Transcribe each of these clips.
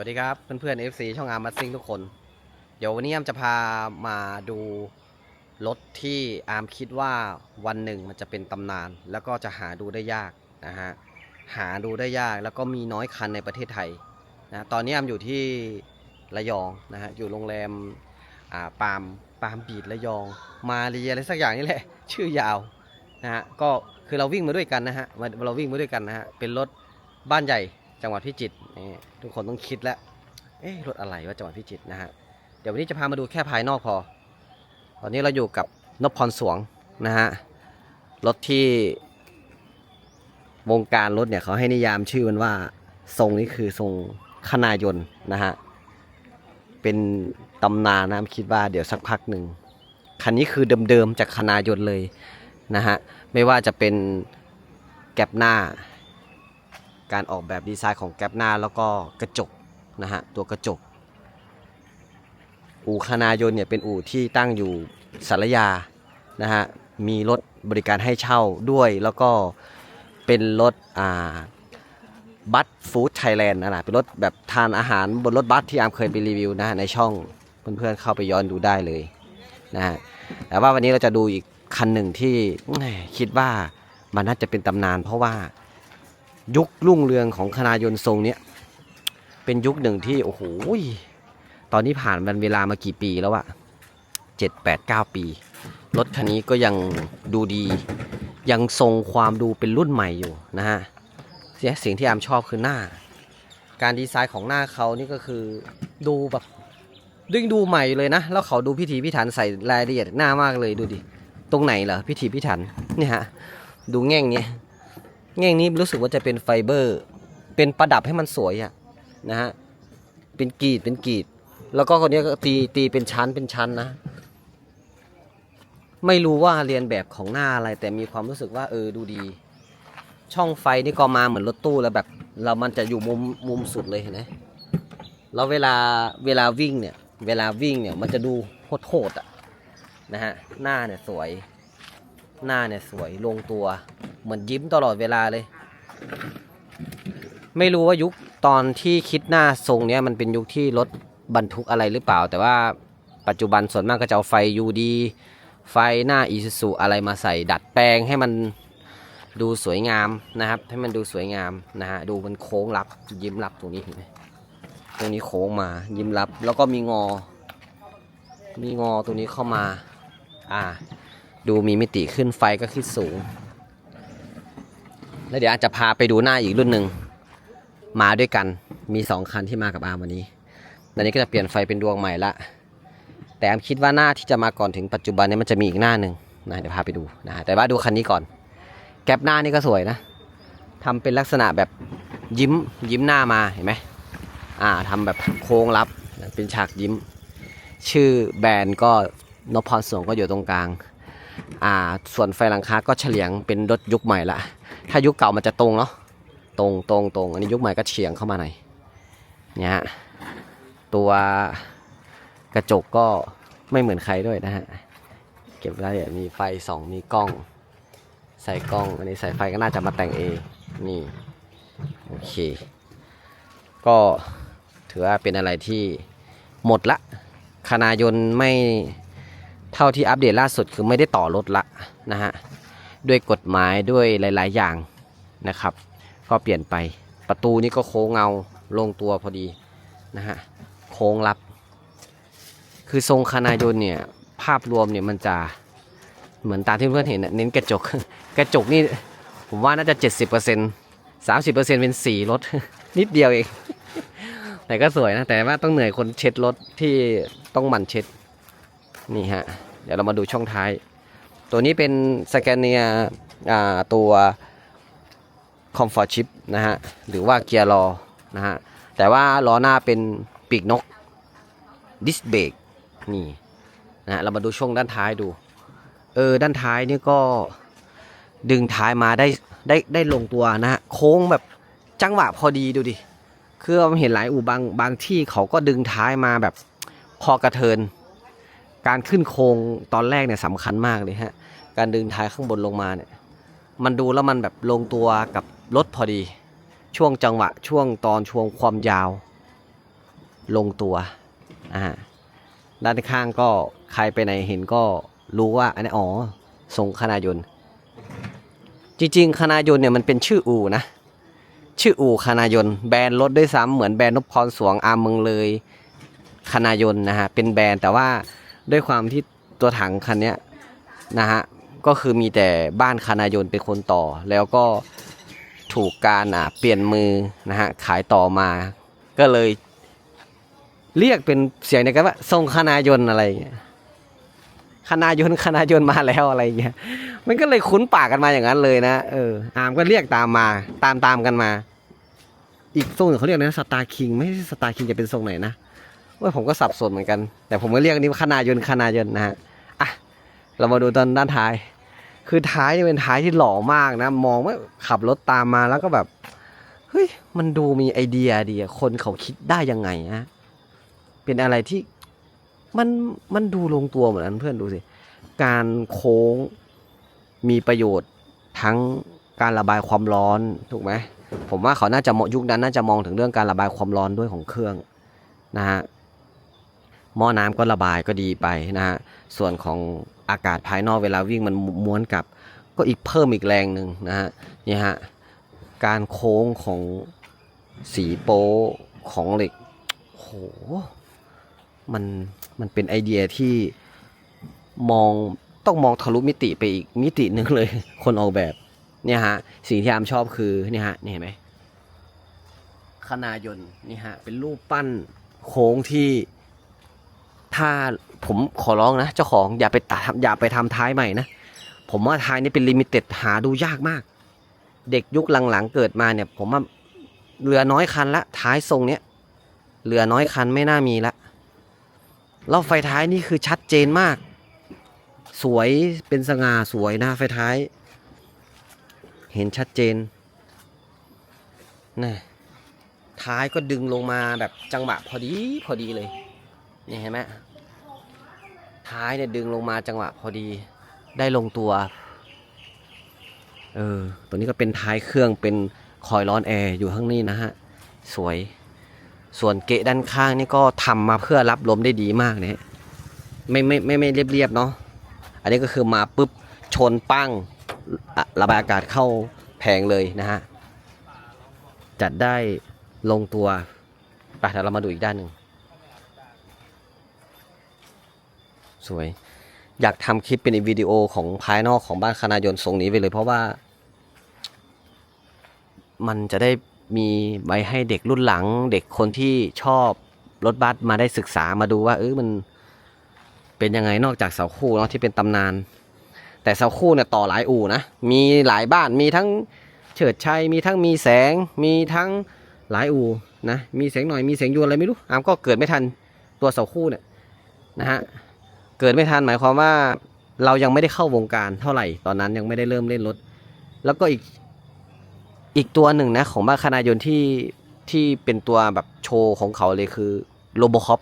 วัสดีครับ เพื่อนๆ FC ช่องอาร์มัสซิงทุกคน เดี๋ยววันนี้อามจะพามาดูรถที่อาร์มคิดว่าวันหนึ่งมันจะเป็นตำนาน แล้วก็จะหาดูได้ยากนะฮะหาดูได้ยากแล้วก็มีน้อยคันในประเทศไทยนะตอนนี้อามอยู่ที่ระยองนะฮะอยู่โรงแรมอ่าปามปามบีดระยอง มาเรียอะไรสักอย่างนี่แหละ ชื่อยาวนะฮะก็คือเราวิ่งมาด้วยกันนะฮะมาเราวิ่งมาด้วยกันนะฮะเป็นรถบ้านใหญ่ จังหวัดพิจิตรนี่ทุกคนต้องคิดแล้วเอ๊ะรถอะไรวะจังหวัดพิจิตรนะฮะเดี๋ยววันนี้จะพามาดูแค่ภายนอกพอ ตอนนี้เราอยู่กับนพพรสวงนะฮะรถที่วงการรถเนี่ยเขาให้นิยามชื่อมันว่าทรงนี้คือทรงขนายนนะฮะเป็นตำนานนะคิดว่าเดี๋ยวสักพักหนึ่งคันนี้คือเดิมๆจากขนายนเลยนะฮะไม่ว่าจะเป็นแกลบหน้า การออกแบบดีไซน์ของแกลบหน้าแล้วก็กระจกนะฮะตัวกระจก อู่คณายนเนี่ยเป็นอู่ที่ตั้งอยู่สารยานะฮะมีรถบริการให้เช่าด้วยแล้วก็เป็นรถอ่าบัสฟู้ดไทยแลนด์นะเป็นรถแบบทานอาหารบนรถบัสที่อามเคยไปรีวิวนะฮะในช่องเพื่อนๆเข้าไปย้อนดูได้เลยนะฮะแต่ว่าวันนี้เราจะดูอีกคันหนึ่งที่คิดว่ามันน่าจะเป็นตำนานเพราะว่า ยุครุ่งเรืองของคณายนทรงเนี้ยเป็นยุคหนึ่งที่โอ้โหตอนนี้ผ่านมันเวลามากี่ปีแล้วอะเจ็ดแปดเก้าปี รถคันนี้ก็ยังดูดี ยังทรงความดูเป็นรุ่นใหม่อยู่นะฮะเสียสิ่งที่อามชอบคือหน้า การดีไซน์ของหน้าเขานี่ก็คือดูแบบดึงดูใหม่เลยนะ แล้วเขาดูพิถีพิถันใส่รายละเอียดหน้ามากเลยดูดิ ตรงไหนเหรอพิถีพิถันเนี่ยฮะ ดูแง่งเนี้ย แง่งนี้รู้สึกว่าจะเป็นไฟเบอร์ เป็นประดับให้มันสวยอะนะฮะเป็นกรีดเป็นกรีด แล้วก็คนนี้ก็ตีตีเป็นชั้นเป็นชั้นนะ ไม่รู้ว่าเรียนแบบของหน้าอะไร แต่มีความรู้สึกว่าเออดูดี ช่องไฟนี่ก็มาเหมือนรถตู้แล้วแบบ เรามันจะอยู่มุมมุมสุดเลยเห็นไหมแล้วเวลาเวลาวิ่งเนี่ย เวลาวิ่งเนี่ยมันจะดูโหดๆอะนะฮะหน้าเนี่ยสวย หน้าเนี่ยสวยลงตัวเหมือนยิ้มตลอดเวลาเลย ไม่รู้ว่ายุคตอนที่คิดหน้าทรงเนี้ยมันเป็นยุคที่รถบรรทุกอะไรหรือเปล่า แต่ว่าปัจจุบันส่วนมากก็จะเอาไฟ UD ไฟหน้า i s u z u อะไรมาใส่ดัดแปลงให้มันดูสวยงามนะครับ ให้มันดูสวยงามนะฮะดูมันโค้งรับยิ้มรับตรงนี้เห็นไหมตรงนี้โค้งมายิ้มรับ แล้วก็มีงอ มีงอตรงนี้เข้ามา อ่า ดูมีมิติขึ้นไฟก็ขึ้นสูง แล้วเดี๋ยวอาจจะพาไปดูหน้าอีกรุ่นหนึ่งมาด้วยกันมีสองคันที่มากับอาร์มวันนี้ตอนนี้ก็จะเปลี่ยนไฟเป็นดวงใหม่ละแต่อามคิดว่าหน้าที่จะมาก่อนถึงปัจจุบันนี้มันจะมีอีกหน้าหนึ่งนะเดี๋ยวพาไปดูนะแต่ว่าดูคันนี้ก่อน แก๊ปหน้านี่ก็สวยนะทำเป็นลักษณะแบบยิ้มยิ้มหน้ามาเห็นไหมอ่าทำแบบโค้งรับเป็นฉากยิ้ม ชื่อแบรนด์ก็นพพรสวงก็อยู่ตรงกลางอ่าส่วนไฟหลังคาก็เฉลียงเป็นรถยุคใหม่ละ ถ้ายุคเก่ามันจะตรงเนาะตรงตรงตรงอันนี้ยุคใหม่ก็เฉียงเข้ามาหน่อยเนี่ยฮะตัวกระจกก็ไม่เหมือนใครด้วยนะฮะเก็บรายละเอียดมีไฟสองมีกล้อง ใส่กล้องอันนี้ใส่ไฟก็น่าจะมาแต่งเองนี่โอเค ก็ถือว่าเป็นอะไรที่หมดละคณายนไม่เท่าที่อัปเดตล่าสุดคือไม่ได้ต่อรถละนะฮะ ด้วยกฎหมายด้วยหลาย ๆ อย่างนะครับ ก็เปลี่ยนไปประตูนี้ก็โค้งเงาลงตัวพอดีนะฮะโค้งรับ คือทรงคานายนเนี่ยภาพรวมเนี่ยมันจะเหมือนตามที่เพื่อนเห็นเน้นกระจก กระจกนี่ผมว่าน่าจะ 70% 30%เป็นสีรถ นิดเดียวเอง แต่ก็สวยนะ แต่ว่าต้องเหนื่อยคนเช็ดรถที่ต้องหมั่นเช็ด นี่ฮะ เดี๋ยวเรามาดูช่องท้าย ตัวนี้เป็นสแกนเนียตัว Comfort Chip นะฮะ หรือว่าเกียร์รอนะฮะ แต่ว่าล้อหน้าเป็นปีกนกดิสเบรกนี่นะฮะเรามาดูช่วงด้านท้ายดู เออ ด้านท้ายนี่ก็ดึงท้ายมาได้ได้ได้ลงตัวนะฮะ โค้งแบบจังหวะพอดีดูดิ คือเราเห็นหลายอู่บางบางที่เขาก็ดึงท้ายมาแบบพอกระเทิน การขึ้นโค้งตอนแรกเนี่ยสำคัญมากเลยฮะ การดึงท้ายข้างบนลงมาเนี่ย มันดูแล้วมันแบบลงตัวกับรถพอดี ช่วงจังหวะช่วงตอนช่วงความยาว ลงตัว อ่า ด้านข้างก็ใครไปไหนเห็นก็รู้ว่าอันนี้อ๋อทรงคณายน์จริงๆคณายน์เนี่ยมันเป็นชื่ออูนะ ชื่ออู่คณายน์แบรนด์รถด้วยซ้ำเหมือนแบรนด์นพพรสวงอามเมืองเลยคณายน์นะฮะเป็นแบรนด์แต่ว่า ด้วยความที่ตัวถังคันนี้นะฮะก็คือมีแต่บ้านคณายนเป็นคนต่อ แล้วก็ถูกการอะเปลี่ยนมือนะฮะขายต่อมา ก็เลย เรียกเป็นเสียงในกันว่า ทรงคณายนอะไรอย่างเงี้ยคณายนคณายนมาแล้วอะไรอย่างเงี้ย มันก็เลยคุ้นปากกันมาอย่างนั้นเลยนะ เออ อามก็เรียกตามมา ตามตามกันมา อีกทรงหนึ่งเขาเรียกนะสตาร์คิง ไม่ใช่สตาร์คิงจะเป็นทรงไหนนะ ว่าผมก็สับสนเหมือนกัน แต่ผมก็เรียกอันนี้ว่าคณายนต์คณายนนะฮะอะเรามาดูตอนด้านท้าย คือท้ายนี่เป็นท้ายที่หล่อมากนะ มองว่าขับรถตามมาแล้วก็แบบเฮ้ยมันดูมีไอเดียดีคนเขาคิดได้ยังไงฮะเป็นอะไรที่มันมันดูลงตัวเหมือนนั้นเพื่อนดูสิ การโค้งมีประโยชน์ทั้งการระบายความร้อนถูกไหมผมว่าเขาน่าจะเหมองยุคนั้นน่าจะมองถึงเรื่องการระบายความร้อนด้วยของเครื่องนะฮะ หม้อน้ำก็ระบายก็ดีไปนะฮะส่วนของอากาศภายนอกเวลาวิ่งมันม้วนกลับ ก็อีกเพิ่มอีกแรงหนึ่งนะฮะนี่ฮะการโค้งของสีโป๊ของเหล็กโหมันมันเป็นไอเดียที่มองต้องมองทะลุมิติไปอีกมิติหนึ่งเลย คนออกแบบเนี่ยฮะสิ่งที่อามชอบคือเนี่ยฮะนี่เห็นไหมขนายนนี่ฮะเป็นรูปปั้นโค้งที่ ถ้าผมขอร้องนะ เจ้าของอย่าไปตัดอย่าไปทำท้ายใหม่นะ ผมว่าท้ายนี้เป็นลิมิเต็ดหาดูยากมาก เด็กยุคหลังๆเกิดมาเนี่ย ผมว่าเรือน้อยคันละ ท้ายทรงเนี้ยเรือน้อยคันไม่น่ามีละแล้วไฟท้ายนี่คือชัดเจนมาก สวยเป็นสง่าสวยนะไฟท้าย เห็นชัดเจนนะท้ายก็ดึงลงมาแบบจังหวะพอดีพอดีเลยนี่เห็นไหม ท้ายเนี่ยดึงลงมาจังหวะพอดีได้ลงตัว เออ ตัวนี้ก็เป็นท้ายเครื่องเป็นคอยร้อนแอร์อยู่ข้างนี้นะฮะ สวย ส่วนเกะด้านข้างนี่ก็ทำมาเพื่อรับลมได้ดีมากเนี่ยไม่ไม่ไม่ไม่เรียบๆเนาะ อันนี้ก็คือมาปุ๊บชนปั้งระบายอากาศเข้าแผงเลยนะฮะ จัดได้ลงตัวไปเดี๋ยวเรามาดูอีกด้านหนึ่ง สวย อยากทำคลิปเป็นวิดีโอของภายนอกของบ้านคณายนต์ทรงนี้ไปเลยเพราะว่า มันจะได้มีไว้ให้เด็กรุ่นหลัง เด็กคนที่ชอบรถบัสมาได้ศึกษามาดูว่า เออมันเป็นยังไงนอกจากเสาคู่เนาะที่เป็นตำนาน แต่เสาคู่เนี่ยต่อหลายอู่นะมีหลายบ้านมีทั้งเฉิดชัยมีทั้งมีแสง มีทั้งหลายอู่นะมีแสงหน่อยมีแสงยวนอะไรไม่รู้อามก็เกิดไม่ทันตัวเสาคู่เนี่ยนะฮะ เกิดไม่ทันหมายความว่าเรายังไม่ได้เข้าวงการเท่าไหร่ตอนนั้นยังไม่ได้เริ่มเล่นรถ แล้วก็อีกอีกตัวหนึ่งนะของบ้านคณายนที่ที่เป็นตัวแบบโชว์ของเขาเลยคือโ o โบคอป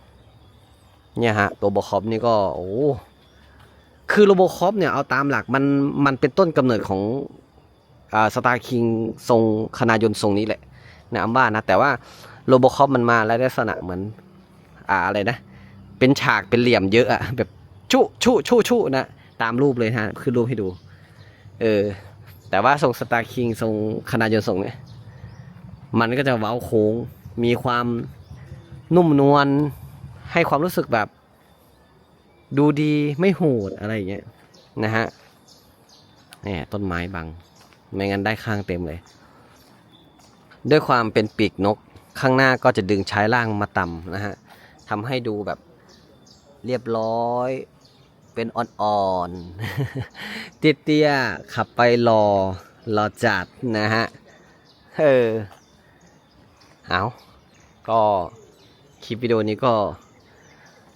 เนี่ยฮะตัวโบคอปนี่ก็โอ้คือโ o โบคอปเนี่ยเอาตามหลักมันมันเป็นต้นกำเนิดของอ่าสตาร์คิงทรงคณายนทรงนี้แหละนะอัมบ้านะ แต่ว่าโ o โบคอปมันมาแล้วลักษณะเหมือน อ่าอะไรนะ เป็นฉากเป็นเหลี่ยมเยอะอะแบบ ชุชุชุชุนะตามรูปเลยฮะคือรูปให้ดู เออ แต่ว่าทรงสตาร์คิงทรงคณะยนต์ทรงเนี่ยมันก็จะเว้าโค้ง มีความนุ่มนวลให้ความรู้สึกแบบ ดูดีไม่โหดอะไรอย่างเงี้ยนะฮะเนี่ยต้นไม้บัง ไม่งั้นได้ข้างเต็มเลย ด้วยความเป็นปีกนกข้างหน้าก็จะดึงใช้ล่างมาต่ำนะฮะทำให้ดูแบบเรียบร้อย เป็นอ่อนๆ เตี้ยๆ ขับไปรอรอจัดนะฮะ เออ เอาก็คลิปวิดีโอนี้ก็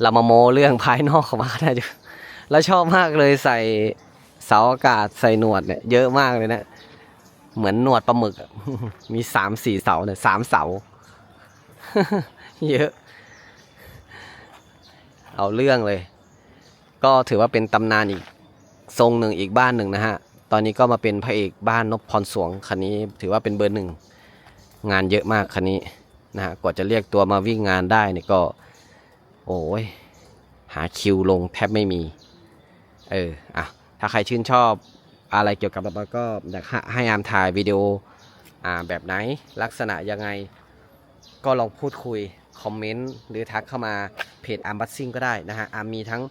เรามาโมเรื่องภายนอกของมาได้ดูแล้วชอบมากเลยใส่เสาอากาศใส่หนวดเนี่ยเยอะมากเลยนะ เหมือนหนวดปลาหมึก มีสามสี่เสาเนี่ยสามเสา เยอะ เอาเรื่องเลย ก็ถือว่าเป็นตำนานอีกทรงหนึ่งอีกบ้านหนึ่งนะฮะ ตอนนี้ก็มาเป็นพระเอกบ้านนพพรสวงคันนี้ถือว่าเป็นเบอร์หนึ่งงานเยอะมากคันนี้นะฮะกว่าจะเรียกตัวมาวิ่งงานได้เนี่ยก็ โอ้ยหาคิวลงแทบไม่มี เอออะถ้าใครชื่นชอบอะไรเกี่ยวกับแบบก็อยากให้ให้อามถ่ายวิดีโออ่าแบบไหนลักษณะยังไง ก็ลองพูดคุย คอมเมนต์ หรือทักเข้ามาเพจอาร์มบัสซิ่งก็ได้นะฮะอามมีทั้ง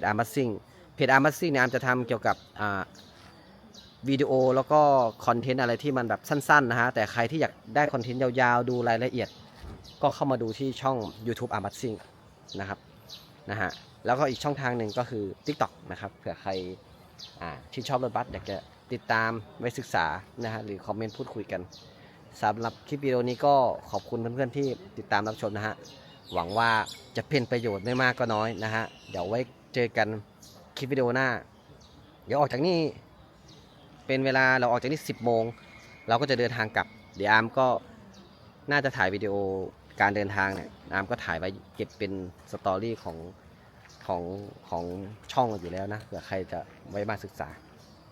จอาร์มัสซิ่งเพจอาร์มัสซิ่งเนี่ยอาร์มจะทำเกี่ยวกับวิดีโอแล้วก็คอนเทนต์อะไรที่มันแบบสั้นๆนะฮะ แต่ใครที่อยากได้คอนเทนต์ยาวๆ ดูรายละเอียด ก็เข้ามาดูที่ช่อง YouTube อาร์มัสซิ่งนะครับนะฮะแล้วก็อีกช่องทางหนึ่งก็คือ TikTok นะครับเผื่อใครอ่าที่นชอบรถบัสอยากจะติดตามไว้ศึกษานะฮะหรือคอมเมนต์พูดคุยกันสำหรับคลิปวิดีโอนี้ก็ขอบคุณเพื่อนๆที่ติดตามรับชมนะฮะหวังว่าจะเป็นประโยชน์ไม่มากก็น้อยนะฮะเดี๋ยวไว้ เจอกันคลิปวิดีโอหน้า เดี๋ยวออกจากนี่เป็นเวลาเราออกจากนี่10โมง เราก็จะเดินทางกลับ เดี๋ยวอาร์มก็น่าจะถ่ายวิดีโอการเดินทางเนี่ยอาร์มก็ถ่ายไว้เก็บเป็นสตอรี่ของของของช่องอยู่แล้วนะเผื่อใครจะไว้มาศึกษา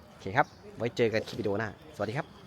โอเคครับ ไว้เจอกันคลิปวิดีโอหน้า สวัสดีครับ